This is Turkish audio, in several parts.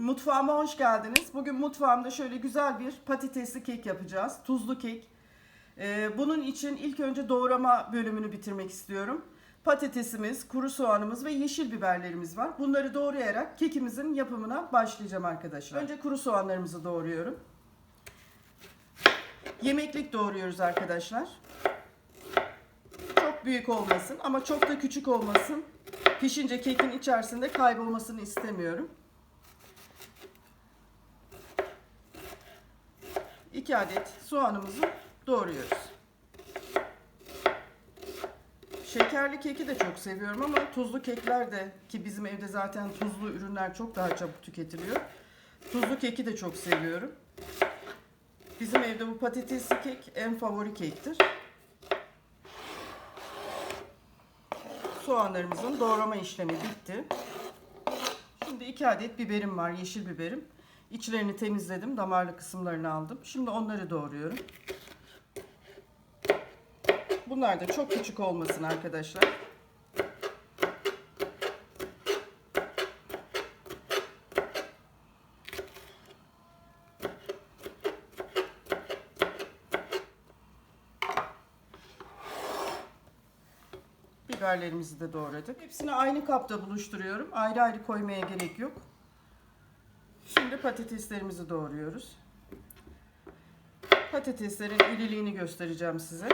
Mutfağıma hoş geldiniz. Bugün mutfağımda şöyle güzel bir patatesli kek yapacağız. Tuzlu kek. Ee, bunun için ilk önce doğrama bölümünü bitirmek istiyorum. Patatesimiz, kuru soğanımız ve yeşil biberlerimiz var. Bunları doğrayarak kekimizin yapımına başlayacağım arkadaşlar. Önce kuru soğanlarımızı doğruyorum. Yemeklik doğruyoruz arkadaşlar. Çok büyük olmasın ama çok da küçük olmasın. Pişince kekin içerisinde kaybolmasını istemiyorum. 2 adet soğanımızı doğruyoruz. Şekerli keki de çok seviyorum ama tuzlu kekler de ki bizim evde zaten tuzlu ürünler çok daha çabuk tüketiliyor. Tuzlu keki de çok seviyorum. Bizim evde bu patatesli kek en favori kektir. Soğanlarımızın doğrama işlemi bitti. Şimdi 2 adet biberim var, yeşil biberim. İçlerini temizledim, damarlı kısımlarını aldım. Şimdi onları doğruyorum. Bunlar da çok küçük olmasın arkadaşlar. Biberlerimizi de doğradık. Hepsini aynı kapta buluşturuyorum. Ayrı ayrı koymaya gerek yok. Şimdi patateslerimizi doğruyoruz. Patateslerin iriliğini göstereceğim size.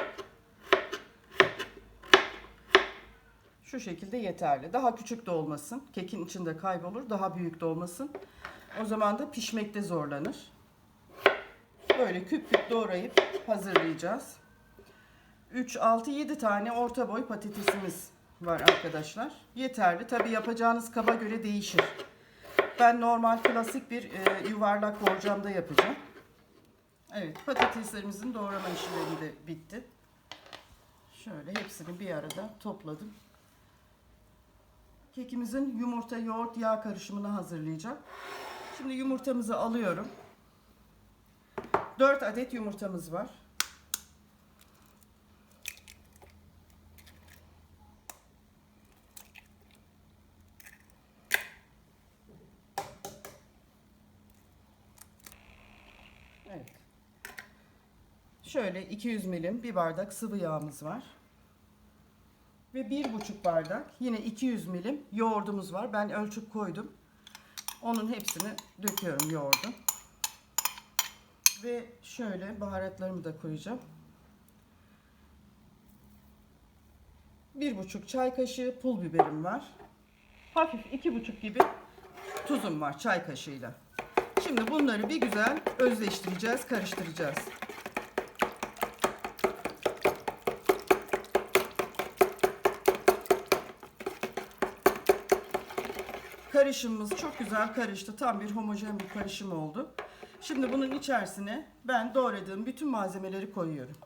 Şu şekilde yeterli. Daha küçük de olmasın. Kekin içinde kaybolur. Daha büyük de olmasın. O zaman da pişmekte zorlanır. Böyle küp küp doğrayıp hazırlayacağız. 3, 6, 7 tane orta boy patatesimiz var arkadaşlar. Yeterli. Tabi yapacağınız kaba göre değişir. Ben normal klasik bir e, yuvarlak borcamda yapacağım. Evet patateslerimizin doğrama işlemi de bitti. Şöyle hepsini bir arada topladım. Kekimizin yumurta, yoğurt, yağ karışımını hazırlayacağım. Şimdi yumurtamızı alıyorum. 4 adet yumurtamız var. Evet. Şöyle 200 milim bir bardak sıvı yağımız var. Ve bir buçuk bardak yine 200 milim yoğurdumuz var. Ben ölçüp koydum. Onun hepsini döküyorum yoğurdu. Ve şöyle baharatlarımı da koyacağım. Bir buçuk çay kaşığı pul biberim var. Hafif iki buçuk gibi tuzum var çay kaşığıyla. Şimdi bunları bir güzel özleştireceğiz, karıştıracağız. Karışımımız çok güzel karıştı. Tam bir homojen bir karışım oldu. Şimdi bunun içerisine ben doğradığım bütün malzemeleri koyuyorum.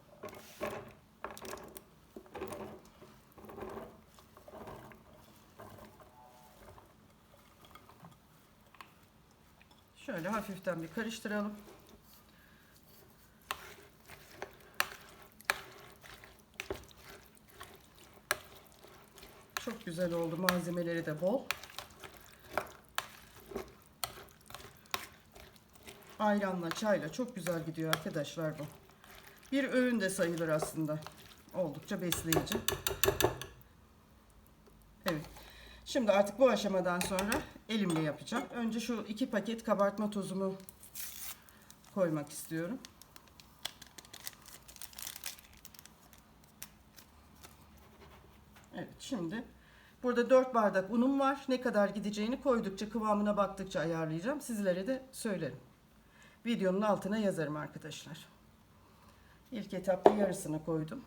Şöyle hafiften bir karıştıralım. Çok güzel oldu. Malzemeleri de bol. Ayranla, çayla çok güzel gidiyor arkadaşlar bu. Bir öğün de sayılır aslında. Oldukça besleyici. Şimdi artık bu aşamadan sonra elimle yapacağım. Önce şu iki paket kabartma tozumu koymak istiyorum. Evet şimdi burada 4 bardak unum var. Ne kadar gideceğini koydukça kıvamına baktıkça ayarlayacağım. Sizlere de söylerim. Videonun altına yazarım arkadaşlar. İlk etapta yarısını koydum.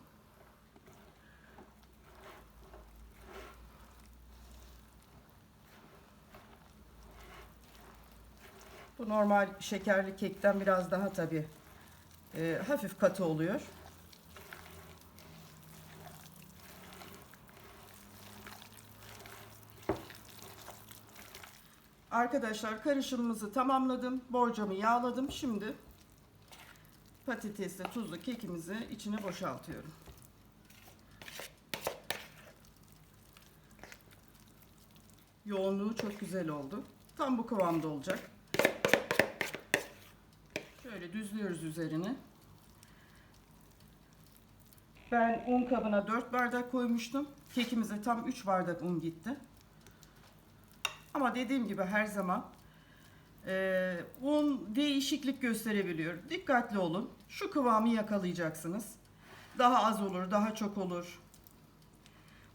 Bu normal şekerli kekten biraz daha tabi e, hafif katı oluyor. Arkadaşlar karışımımızı tamamladım. Borcamı yağladım. Şimdi patatesle tuzlu kekimizi içine boşaltıyorum. Yoğunluğu çok güzel oldu. Tam bu kıvamda olacak. Şöyle düzlüyoruz üzerini. Ben un kabına 4 bardak koymuştum. Kekimize tam 3 bardak un gitti. Ama dediğim gibi her zaman e, un değişiklik gösterebiliyor. Dikkatli olun. Şu kıvamı yakalayacaksınız. Daha az olur, daha çok olur.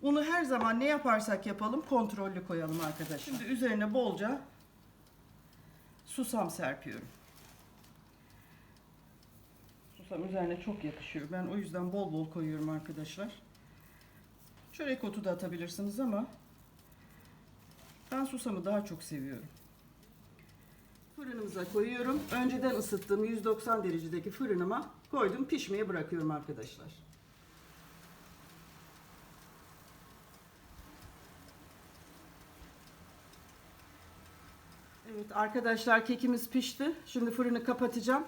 Unu her zaman ne yaparsak yapalım kontrollü koyalım arkadaşlar. Şimdi üzerine bolca susam serpiyorum. Susam üzerine çok yakışıyor. Ben o yüzden bol bol koyuyorum arkadaşlar. Çörek otu da atabilirsiniz ama ben susamı daha çok seviyorum. Fırınımıza koyuyorum. Önceden ısıttığım 190 derecedeki fırınıma koydum. Pişmeye bırakıyorum arkadaşlar. Evet arkadaşlar kekimiz pişti. Şimdi fırını kapatacağım.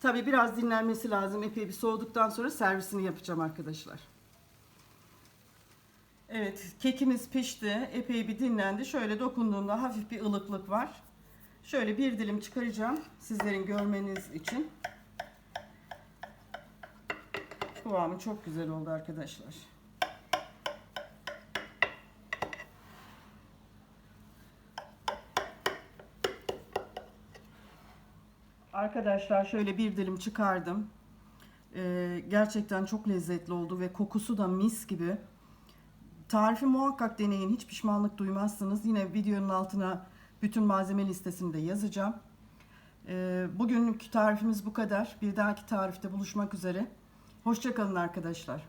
Tabi biraz dinlenmesi lazım. Epey bir soğuduktan sonra servisini yapacağım arkadaşlar. Evet kekimiz pişti. Epey bir dinlendi. Şöyle dokunduğumda hafif bir ılıklık var. Şöyle bir dilim çıkaracağım. Sizlerin görmeniz için. Kıvamı çok güzel oldu arkadaşlar. Arkadaşlar şöyle bir dilim çıkardım. Ee, gerçekten çok lezzetli oldu ve kokusu da mis gibi. Tarifi muhakkak deneyin. Hiç pişmanlık duymazsınız. Yine videonun altına bütün malzeme listesini de yazacağım. Ee, bugünkü tarifimiz bu kadar. Bir dahaki tarifte buluşmak üzere. Hoşçakalın arkadaşlar.